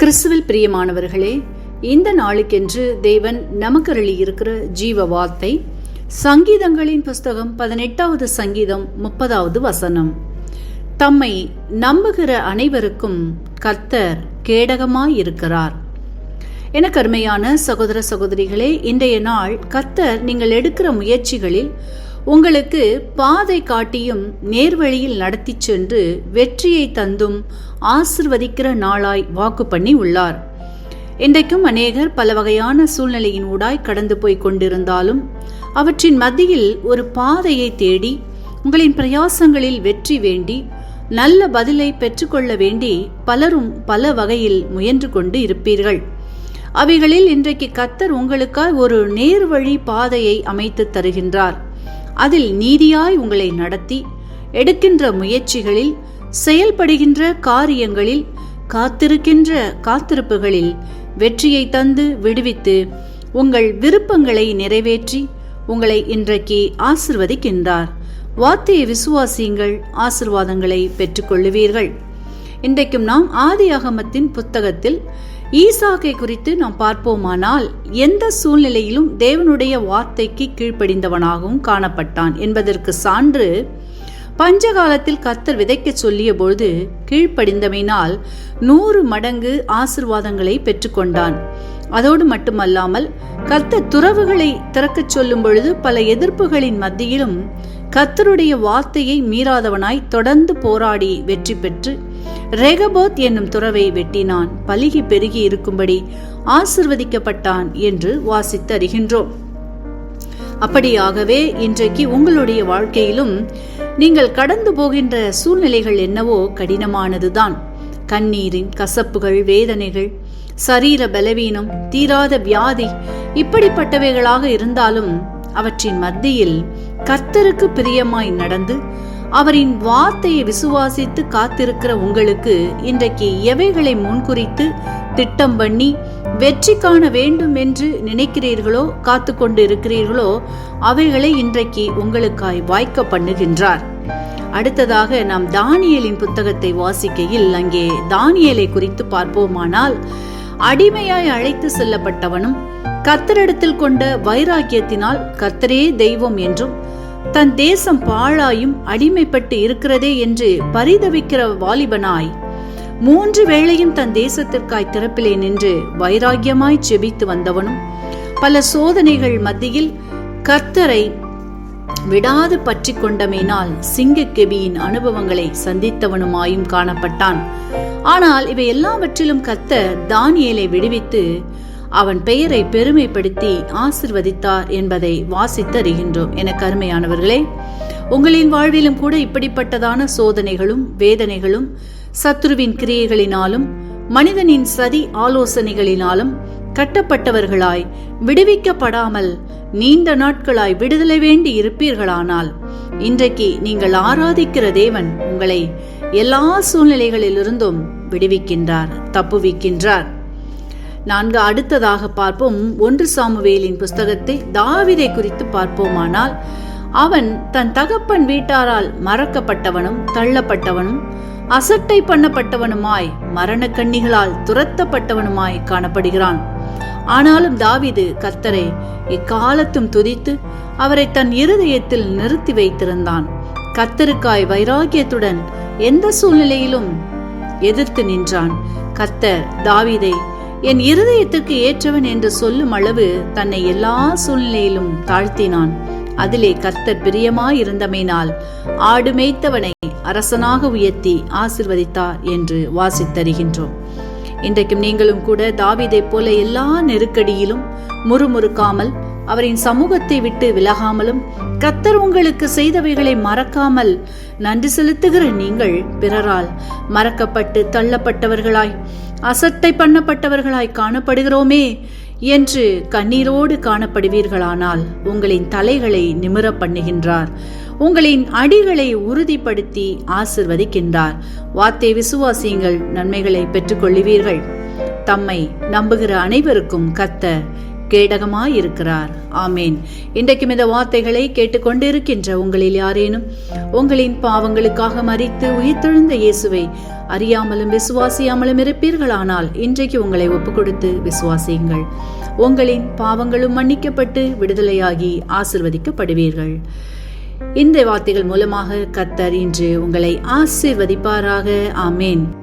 கிறிஸ்துவில் பிரியமானவர்களே இந்த நாளுக்கென்று தேவன் நமக்கருளி இருக்கிற ஜீவ வார்த்தை சங்கீதங்களின் புஸ்தகம் பதினெட்டாவது சங்கீதம் முப்பதாவது வசனம். தம்மை நம்புகிற அனைவருக்கும் கர்த்தர் கேடகமாயிருக்கிறார். என அருமையான சகோதர சகோதரிகளே இன்றைய நாள் கர்த்தர் நீங்கள் எடுக்கிற முயற்சிகளில் உங்களுக்கு பாதை காட்டியும் நேர்வழியில் நடத்திச் சென்று வெற்றியை தந்தும் ஆசிர்வதிக்கிற நாளாய் வாக்கு பண்ணி உள்ளார். இன்றைக்கும் அநேகர் பல வகையான சூழ்நிலையின் ஊடாய் கடந்து போய் கொண்டிருந்தாலும் அவற்றின் மத்தியில் ஒரு பாதையை தேடி உங்களின் பிரயாசங்களில் வெற்றி வேண்டி நல்ல பதிலை பெற்றுக்கொள்ள வேண்டி பலரும் பல வகையில் முயன்று கொண்டு இருப்பீர்கள். அவைகளில் இன்றைக்கு கத்தர் உங்களுக்காய் ஒரு நேர்வழி பாதையை அமைத்து தருகின்றார். அதில் நீதியாய் உங்களை நடத்தி எடுக்கின்ற முயற்சிகளில் செயல்படுகின்ற காரியங்களில் காத்திருக்கின்ற காத்திருப்புகளில் வெற்றியை தந்து விடுவித்து உங்கள் விருப்பங்களை நிறைவேற்றி உங்களை இன்றைக்கு ஆசிர்வதிக்கின்றார். வார்த்தையை விசுவாசியுங்கள் ஆசிர்வாதங்களை பெற்றுக்கொள்ளுவீர்கள். இன்றைக்கும் நாம் ஆதி அகமத்தின் புத்தகத்தில் ஈசாக்கை குறித்து நாம் பார்ப்போமானால் எந்த சூழ்நிலையிலும் தேவனுடைய வார்த்தைக்கு கீழ்ப்படிந்தவனாகவும் காணப்பட்டான் என்பதற்கு சான்று பஞ்சகாலத்தில் கத்தர் விதைக்க சொல்லிய பொழுது கீழ்ப்படிந்தமையினால் நூறு மடங்கு ஆசிர்வாதங்களை பெற்றுக்கொண்டான். அதோடு மட்டுமல்லாமல் கர்த்தர் துறவுகளை திறக்கச் சொல்லும் பொழுது பல எதிர்ப்புகளின் மத்தியிலும் கர்த்தருடைய வார்த்தையை மீறாதவனாய் தொடர்ந்து போராடி வெற்றி பெற்று ரெகபோத் என்னும் துறவை வெட்டினான். பலிகி பெருகி இருக்கும்படி ஆசிர்வதிக்கப்பட்டான் என்று வாசித்து அறிகின்றோம் அப்படியாகவே இன்றைக்கு உங்களுடைய வாழ்க்கையிலும் நீங்கள் கடந்து போகின்ற சூழ்நிலைகள் என்னவோ கடினமானதுதான். கண்ணீரின் கசப்புகள் வேதனைகள் சரீர பலவீனம் தீராத வியாதி இப்படிப்பட்டவைகளாக இருந்தாலும் அவற்றின் மத்தியில் கர்த்தருக்கு பிரியமாய் நடந்து அவரின் வார்த்தையை விசுவாசித்து காத்திருக்கிற உங்களுக்கு இன்றைக்கு எவைகளை முன்குறித்து திட்டம் பண்ணி வெற்றி காண வேண்டும் என்று நினைக்கிறீர்களோ காத்து கொண்டு இருக்கிறீர்களோ அவைகளை இன்றைக்கு உங்களுக்காய் வாய்க்க பண்ணுகின்றார். அடுத்ததாக நாம் தானியலின் புத்தகத்தை வாசிக்கையில் அங்கே தானியலை குறித்து பார்ப்போமானால் அடிமையாய் அழைத்து செல்லப்பட்டவனும் கத்தரிடத்தில் கொண்ட வைராக்கியத்தினால் கர்த்தரே தெய்வம் என்றும் தன் தேசம் பாழாயும் அடிமைப்பட்டு இருக்கிறதே என்று பரிதவிக்கிற வாலிபனாய் மூன்று வேளையும் தன் தேசத்திற்காய் திறப்பிலே நின்று வைராகியமாய் செபித்து வந்தவனும் பல சோதனைகள் மத்தியில் கர்த்தரை விடாது பற்றி கொண்டமையினால் சிங்கக்கெபியின் அனுபவங்களை சந்தித்தவனுமாயும் காணப்பட்டான். ஆனால் இவை எல்லாவற்றிலும் கர்த்தர் தானியலை விடுவித்து அவன் பெயரை பெருமைப்படுத்தி ஆசிர்வதித்தார் என்பதை வாசித்தறிகின்றோம். என கருமையானவர்களே உங்களின் வாழ்விலும் கூட இப்படிப்பட்டதான சோதனைகளும் வேதனைகளும் சத்ருவின் கிரியைகளினாலும் மனிதனின் சதி ஆலோசனைகளினாலும் கட்டப்பட்டவர்களாய் விடுவிக்கப்படாமல் நீண்ட நாட்களாய் விடுதலை வேண்டி இருப்பீர்களானால் இன்றைக்கு நீங்கள் ஆராதிக்கிற தேவன் உங்களை எல்லா சூழ்நிலைகளிலிருந்தும் விடுவிக்கின்றார் தப்புவிக்கின்றார். நான்கு அடுத்ததாக பார்ப்போம். ஒன்று சாமுவேலின் புஸ்தகத்தை தாவிதை குறித்து பார்ப்போமானால் அவன் தன் தகப்பன் வீட்டாரால் மறக்கப்பட்டவனும் தள்ளப்பட்டவனும் அசட்டை பண்ணப்பட்டவனுமாய் மரண கண்ணிகளால் துரத்தப்பட்டவனுமாய் காணப்படுகிறான். ஆனாலும் தாவிது கர்த்தரை இக்காலத்தும் துதித்து அவரை தன் இருதயத்தில் நிறுத்தி வைத்திருந்தான். கர்த்தருக்காய் வைராகியத்துடன் எந்த சூழ்நிலையிலும் எதிர்த்து நின்றான். கர்த்தர் தாவிதை என் இருதயத்திற்கு ஏற்றவன் என்று சொல்லும் அளவு தன்னை எல்லா சூழ்நிலையிலும் தாழ்த்தினான். அதிலே கர்த்தர் பிரியமாயிருந்தமைனால் ஆடு மேய்த்தவனை அரசனாக உயர்த்தி ஆசிர்வதித்தார் என்று வாசித்தருகின்றோம் இன்றைக்கும் நீங்களும் கூட தாவிதை போல எல்லா நெருக்கடியிலும் முறுமுறுக்காமல் அவரின் சமூகத்தை விட்டு விலகாமலும் கத்தர் உங்களுக்கு செய்தவைகளை மறக்காமல் நன்றி செலுத்துகிற நீங்கள் பிறரால் மறக்கப்பட்டு தள்ளப்பட்டவர்களாய் அசட்டை பண்ணப்பட்டவர்களாய் காணப்படுகிறோமே என்று கண்ணீரோடு காணப்படுவீர்களானால் உங்களின் தலைகளை நிமிர பண்ணுகின்றார். உங்களின் அடிகளை உறுதிப்படுத்தி ஆசிர்வதிக்கின்றார். வார்த்தை விசுவாசியங்கள் நன்மைகளை பெற்றுக்கொள்ளுவீர்கள். தம்மை நம்புகிற அனைவருக்கும் கத்த கேடகமாயிருக்கிறார். ஆமேன். இன்றைக்கும் இந்த வார்த்தைகளை கேட்டுக்கொண்டிருக்கின்ற உங்களில் யாரேனும் உங்களின் பாவங்களுக்காக மறித்து உயிர்த்தெழுந்த இயேசுவை அறியாமலும் விசுவாசியாமலும் இருப்பீர்களானால் இன்றைக்கு உங்களை ஒப்பு கொடுத்து விசுவாசியுங்கள். உங்களின் பாவங்களும் மன்னிக்கப்பட்டு விடுதலையாகி ஆசிர்வதிக்கப்படுவீர்கள். இந்த வார்த்தைகள் மூலமாக கத்தர் இன்று உங்களை ஆசிர்வதிப்பாராக. ஆமேன்.